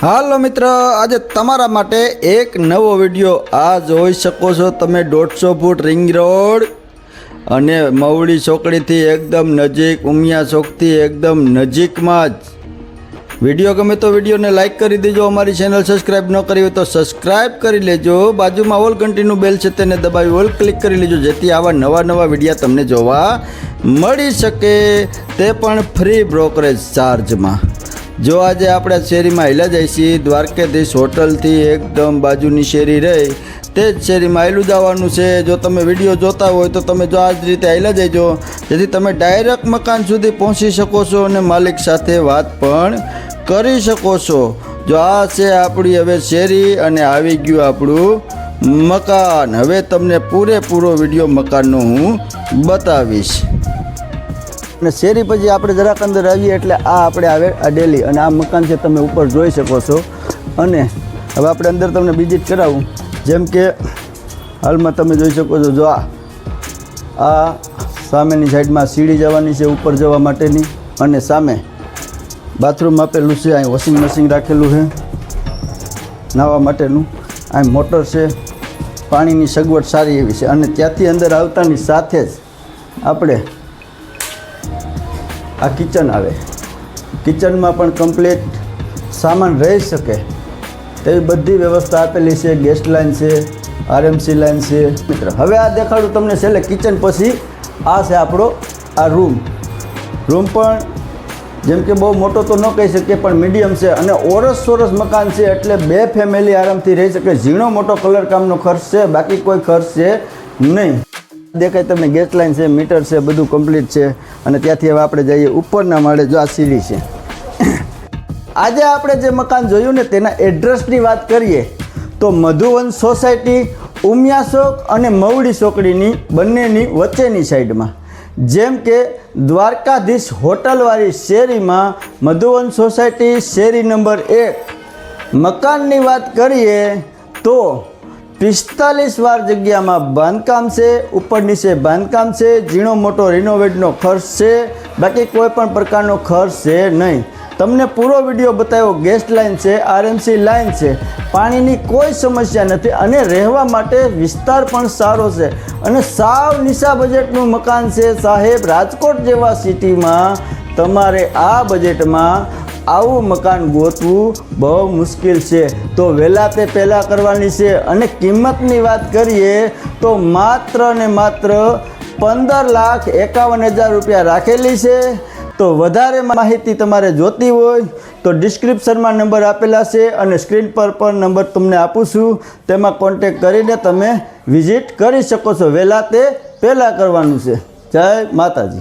હાલો મિત્ર, આજે તમારા માટે એક નવો વીડિયો આ જોઈ શકો છો તમે દોઢસો ફૂટ રિંગ રોડ અને મવડી ચોકડીથી એકદમ નજીક, ઉમિયા ચોકથી એકદમ નજીકમાં જ. વીડિયો ગમે તો વિડીયોને લાઇક કરી દેજો, અમારી ચેનલ સબસ્ક્રાઇબ ન કરી હોય તો સબસ્ક્રાઇબ કરી લેજો. બાજુમાં ઓલ ઘંટીનું બેલ છે તેને દબાવી ઓલ ક્લિક કરી લેજો, જેથી આવા નવા નવા વિડીયા તમને જોવા મળી શકે. તે પણ ફ્રી બ્રોકરેજ ચાર્જમાં. જો આજે આપણે શેરીમાં હિલા છીએ દ્વારકેધીશ હોટલથી એકદમ બાજુની શેરી રહી, તે જ શેરીમાં હેલું જવાનું છે. જો તમે વીડિયો જોતા હોય તો તમે જો આ જ રીતે હેલા જઈજો, જેથી તમે ડાયરેક્ટ મકાન સુધી પહોંચી શકો છો અને માલિક સાથે વાત પણ કરી શકો છો. જો આ છે આપણી હવે શેરી અને આવી ગયું આપણું મકાન. હવે તમને પૂરેપૂરો વીડિયો મકાનનો હું બતાવીશ. અને શેરી પછી આપણે જરાક અંદર આવીએ એટલે આ આપણે આવે આ ડેલી અને આ મકાન છે તમે ઉપર જોઈ શકો છો. અને હવે આપણે અંદર તમને વિઝિટ કરાવું. જેમ કે હાલમાં તમે જોઈ શકો છો, જો આ આ સામેની સાઈડમાં સીડી જવાની છે ઉપર જવા માટેની. અને સામે બાથરૂમ આપેલું છે, અહીં વોશિંગ મશીન રાખેલું છે. નાહવા માટેનું. અહીં મોટર છે. પાણીની સગવડ સારી એવી છે. અને ત્યાંથી અંદર આવતાની સાથે જ આપણે આ કિચન આવે. કિચનમાં પણ કમ્પ્લીટ સામાન રહી શકે. તેવી બધી વ્યવસ્થા આપેલી છે ગેસ લાઇન છે આરએમસી લાઇન છે. મિત્ર, હવે આ દેખાડું તમને છેલ્લે કિચન પછી આ છે આપણો, આ રૂમ રૂમ પણ જેમ કે બહુ મોટો તો ન કહી શકીએ, પણ મીડિયમ છે અને ઓરસ સોરસ મકાન છે એટલે બે ફેમિલી આરામથી રહી શકે. ઝીણો મોટો કલર કામનો ખર્ચ છે, બાકી કોઈ ખર્ચ છે નહીં. દેખાય તમને ગેસ લાઇન છે, મીટર છે, બધું કમ્પ્લીટ છે. અને ત્યાંથી હવે આપણે જઈએ ઉપરના માળે, જો આ સીડી છે. આજે આપણે જે મકાન જોયું ને તેના એડ્રેસની વાત કરીએ, તો મધુવન સોસાયટી ઉમિયા ચોક અને મવડી ચોકડીની બંનેની વચ્ચેની સાઈડમાં જેમ કે દ્વારકાધીશ હોટલવાળી શેરીમાં મધુવન સોસાયટી શેરી નંબર એક. મકાનની વાત કરીએ તો પિસ્તાલીસ વાર જગ્યામાં બાંધકામ છે ઉપર નીચે બાંધકામ છે, ઝીણો મોટો રિનોવેટનો ખર્ચ છે, બાકી કોઈ પણ પ્રકારનો ખર્ચ છે નહીં. તમને પૂરો વીડિયો બતાવ્યો ગેસ લાઇન છે આરએમસી લાઇન છે. પાણીની કોઈ સમસ્યા નથી અને રહેવા માટે વિસ્તાર પણ સારો છે. અને સાવ નિશા બજેટનું મકાન છે સાહેબ, રાજકોટ જેવા સિટીમાં તમારે આ બજેટમાં આવું મકાન ગોતવું બહુ મુશ્કેલ છે. તો વહેલા તે પહેલાં કરવાની છે અને કિંમતની વાત કરીએ તો માત્ર ને માત્ર પંદર લાખ એકાવન હજાર રૂપિયા રાખેલી છે. તો વધારે માહિતી તમારે જોતી હોય તો ડિસ્ક્રિપ્શનમાં નંબર આપેલા છે અને સ્ક્રીન પર પણ નંબર તમને આપું છું. તેમાં કોન્ટેક કરીને તમે વિઝિટ કરી શકો છો વહેલા તે પહેલાં કરવાનું છે. જય માતાજી.